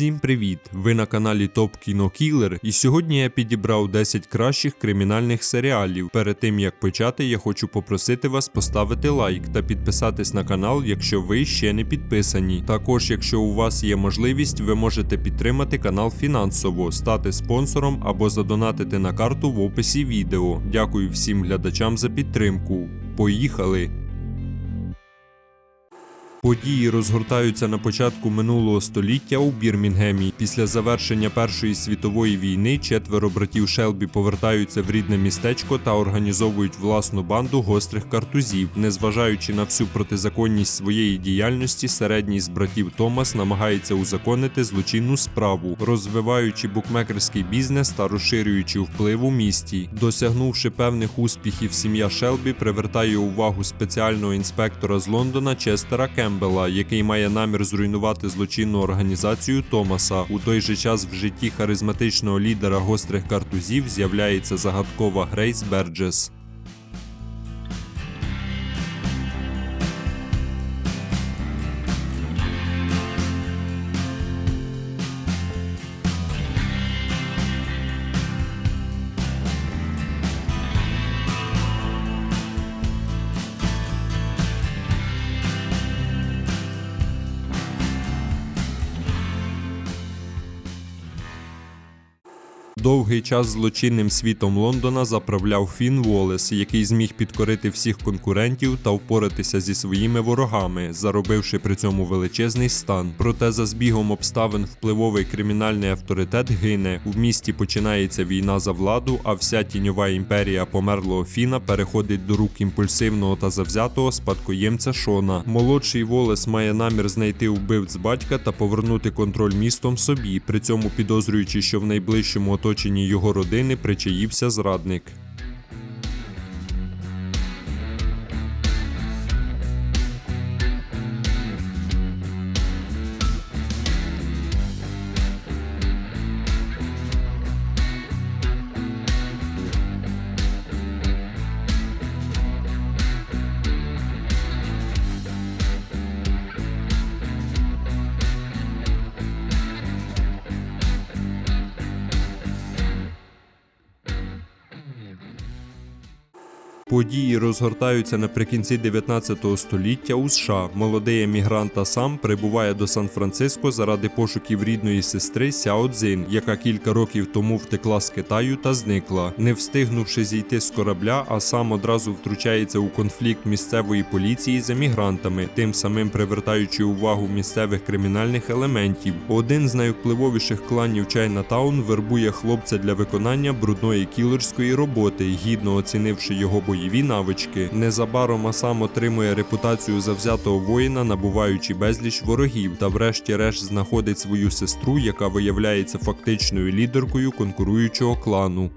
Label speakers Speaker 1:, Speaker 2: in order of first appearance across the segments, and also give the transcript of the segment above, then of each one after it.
Speaker 1: Всім привіт! Ви на каналі Топ Кіно Кілер, і сьогодні я підібрав 10 кращих кримінальних серіалів. Перед тим як почати, я хочу попросити вас поставити лайк та підписатись на канал, якщо ви ще не підписані. Також, якщо у вас є можливість, ви можете підтримати канал фінансово, стати спонсором або задонатити на карту в описі відео. Дякую всім глядачам за підтримку. Поїхали! Події розгортаються на початку минулого століття у Бірмінгемі. Після завершення Першої світової війни четверо братів Шелбі повертаються в рідне містечко та організовують власну банду гострих картузів. Незважаючи на всю протизаконність своєї діяльності, середній з братів Томас намагається узаконити злочинну справу, розвиваючи букмекерський бізнес та розширюючи вплив у місті. Досягнувши певних успіхів, сім'я Шелбі привертає увагу спеціального інспектора з Лондона Честера Кембела, який має намір зруйнувати злочинну організацію Томаса. У той же час в житті харизматичного лідера гострих картузів з'являється загадкова Грейс Берджес. Довгий час злочинним світом Лондона заправляв Фін Волес, який зміг підкорити всіх конкурентів та впоратися зі своїми ворогами, заробивши при цьому величезний стан. Проте за збігом обставин впливовий кримінальний авторитет гине. У місті починається війна за владу, а вся тіньова імперія померлого Фіна переходить до рук імпульсивного та завзятого спадкоємця Шона. Молодший Волес має намір знайти вбивць батька та повернути контроль містом собі, при цьому підозрюючи, що в найближчому оточенні його родини причаївся зрадник. Події розгортаються наприкінці 19 століття у США. Молодий емігрант Асам прибуває до Сан-Франциско заради пошуків рідної сестри Сяо Цзин, яка кілька років тому втекла з Китаю та зникла. Не встигнувши зійти з корабля, Асам одразу втручається у конфлікт місцевої поліції з емігрантами, тим самим привертаючи увагу місцевих кримінальних елементів. Один з найвпливовіших кланів Чайнатаун вербує хлопця для виконання брудної кілерської роботи, гідно оцінивши його бойові навички. Незабаром Асам отримує репутацію завзятого воїна, набуваючи безліч ворогів, та врешті-решт знаходить свою сестру, яка виявляється фактичною лідеркою конкуруючого клану.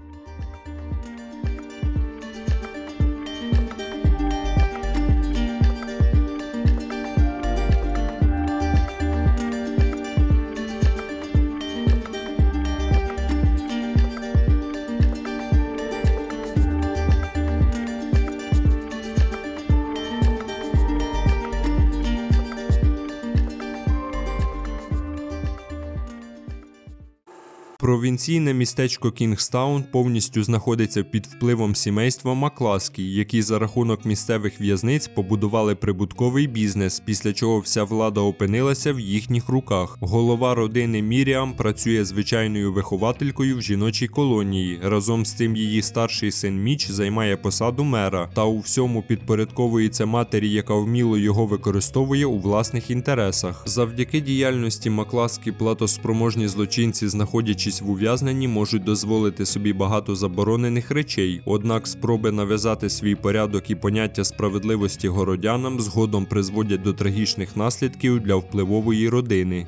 Speaker 1: Провінційне містечко Кінгстаун повністю знаходиться під впливом сімейства Макласкі, які за рахунок місцевих в'язниць побудували прибутковий бізнес, після чого вся влада опинилася в їхніх руках. Голова родини Міріам працює звичайною вихователькою в жіночій колонії. Разом з цим її старший син Міч займає посаду мера та у всьому підпорядковується матері, яка вміло його використовує у власних інтересах. Завдяки діяльності Макласки платоспроможні злочинці, знаходячись в ув'язненні, можуть дозволити собі багато заборонених речей. Однак спроби нав'язати свій порядок і поняття справедливості городянам згодом призводять до трагічних наслідків для впливової родини.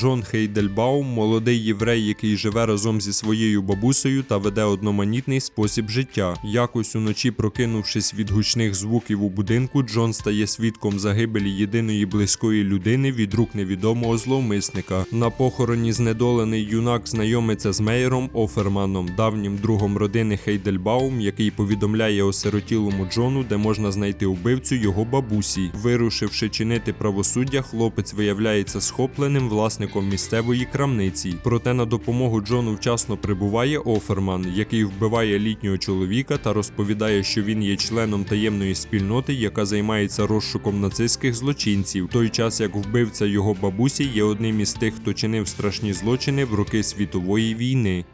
Speaker 1: Джон Хейдельбаум молодий єврей, який живе разом зі своєю бабусею та веде одноманітний спосіб життя. Якось уночі, прокинувшись від гучних звуків у будинку, Джон стає свідком загибелі єдиної близької людини від рук невідомого зловмисника. На похороні знедолений юнак знайомиться з Мейером Оферманом, давнім другом родини Хейдельбаум, який повідомляє осиротілому Джону, де можна знайти убивцю його бабусі. Вирушивши чинити правосуддя, хлопець виявляється схопленим власником місцевої крамниці. Проте на допомогу Джону вчасно прибуває Оферман, який вбиває літнього чоловіка та розповідає, що він є членом таємної спільноти, яка займається розшуком нацистських злочинців, в той час як вбивця його бабусі є одним із тих, хто чинив страшні злочини в роки світової війни.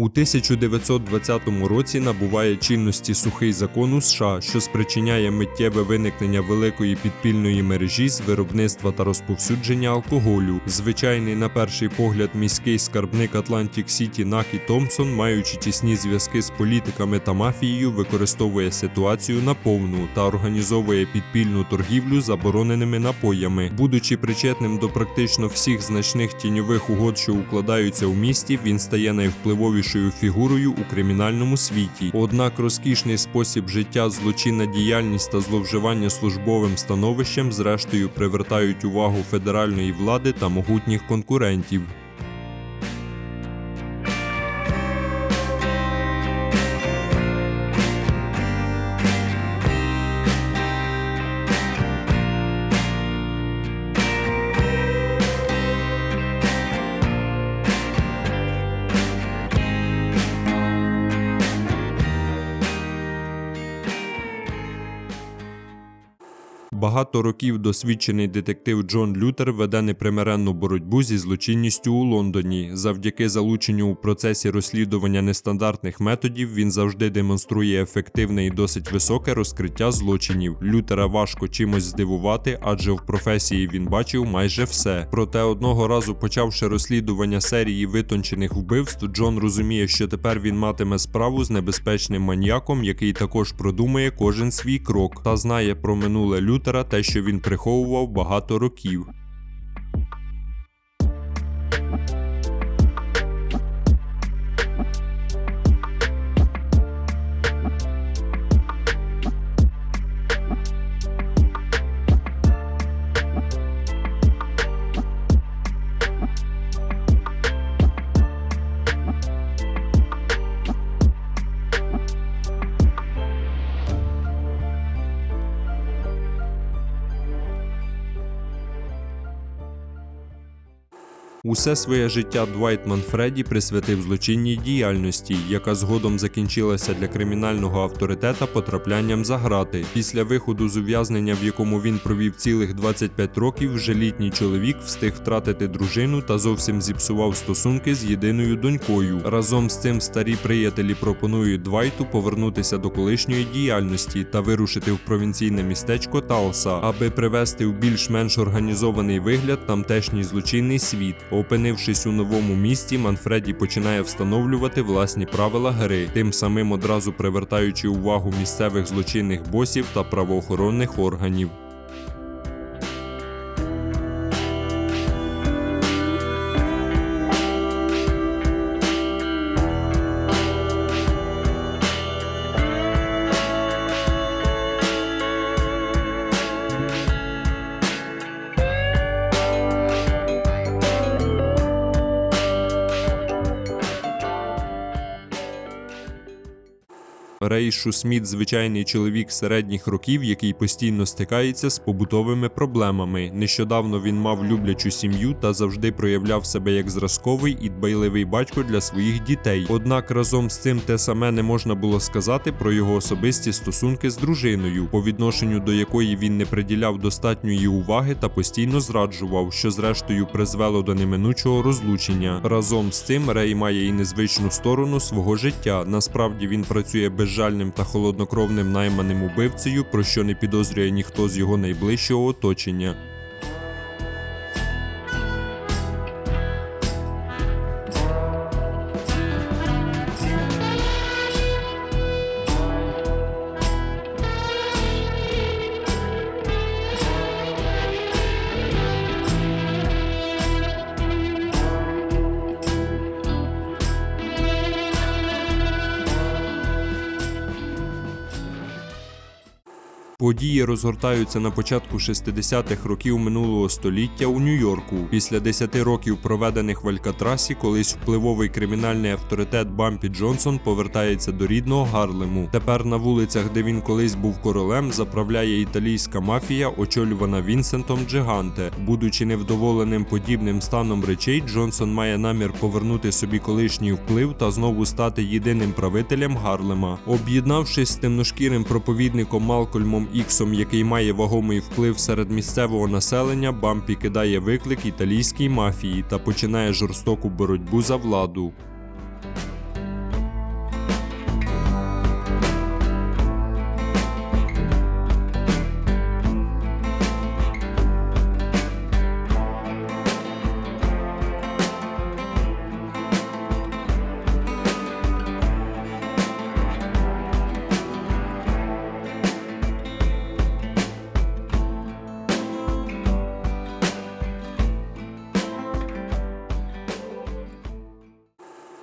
Speaker 1: У 1920 році набуває чинності сухий закон у США, що спричиняє миттєве виникнення великої підпільної мережі з виробництва та розповсюдження алкоголю. Звичайний на перший погляд міський скарбник Atlantic City Накі Томпсон, маючи тісні зв'язки з політиками та мафією, використовує ситуацію наповну та організовує підпільну торгівлю забороненими напоями. Будучи причетним до практично всіх значних тіньових угод, що укладаються у місті, він стає найвпливовішою фігурою у кримінальному світі. Однак розкішний спосіб життя, злочинна діяльність та зловживання службовим становищем, зрештою привертають увагу федеральної влади та могутніх конкурентів. Багато років досвідчений детектив Джон Лютер веде непримиренну боротьбу зі злочинністю у Лондоні. Завдяки залученню у процесі розслідування нестандартних методів він завжди демонструє ефективне і досить високе розкриття злочинів. Лютера важко чимось здивувати, адже в професії він бачив майже все. Проте одного разу, почавши розслідування серії витончених вбивств, Джон розуміє, що тепер він матиме справу з небезпечним маньяком, який також продумує кожен свій крок та знає про минуле Лютера те, що він приховував багато років. Усе своє життя Двайт Манфреді присвятив злочинній діяльності, яка згодом закінчилася для кримінального авторитета потраплянням за грати. Після виходу з ув'язнення, в якому він провів цілих 25 років, вже літній чоловік встиг втратити дружину та зовсім зіпсував стосунки з єдиною донькою. Разом з цим старі приятелі пропонують Двайту повернутися до колишньої діяльності та вирушити в провінційне містечко Талса, аби привести в більш-менш організований вигляд тамтешній злочинний світ. Опинившись у новому місті, Манфреді починає встановлювати власні правила гри, тим самим одразу привертаючи увагу місцевих злочинних босів та правоохоронних органів. Рейшу Сміт звичайний чоловік середніх років, який постійно стикається з побутовими проблемами. Нещодавно він мав люблячу сім'ю та завжди проявляв себе як зразковий і дбайливий батько для своїх дітей. Однак разом з цим те саме не можна було сказати про його особисті стосунки з дружиною, по відношенню до якої він не приділяв достатньої уваги та постійно зраджував, що зрештою призвело до неминучого розлучення. Разом з цим Рей має і незвичну сторону свого життя. Насправді він працює без безжальним та холоднокровним найманим убивцею, про що не підозрює ніхто з його найближчого оточення. Події розгортаються на початку 60-х років минулого століття у Нью-Йорку. Після 10 років проведених в Алькатрасі, колись впливовий кримінальний авторитет Бампі Джонсон повертається до рідного Гарлему. Тепер на вулицях, де він колись був королем, заправляє італійська мафія, очолювана Вінсентом Джиганте. Будучи невдоволеним подібним станом речей, Джонсон має намір повернути собі колишній вплив та знову стати єдиним правителем Гарлема. Об'єднавшись з темношкірим проповідником Малкольмом Іксом, який має вагомий вплив серед місцевого населення, Бампі кидає виклик італійській мафії та починає жорстоку боротьбу за владу.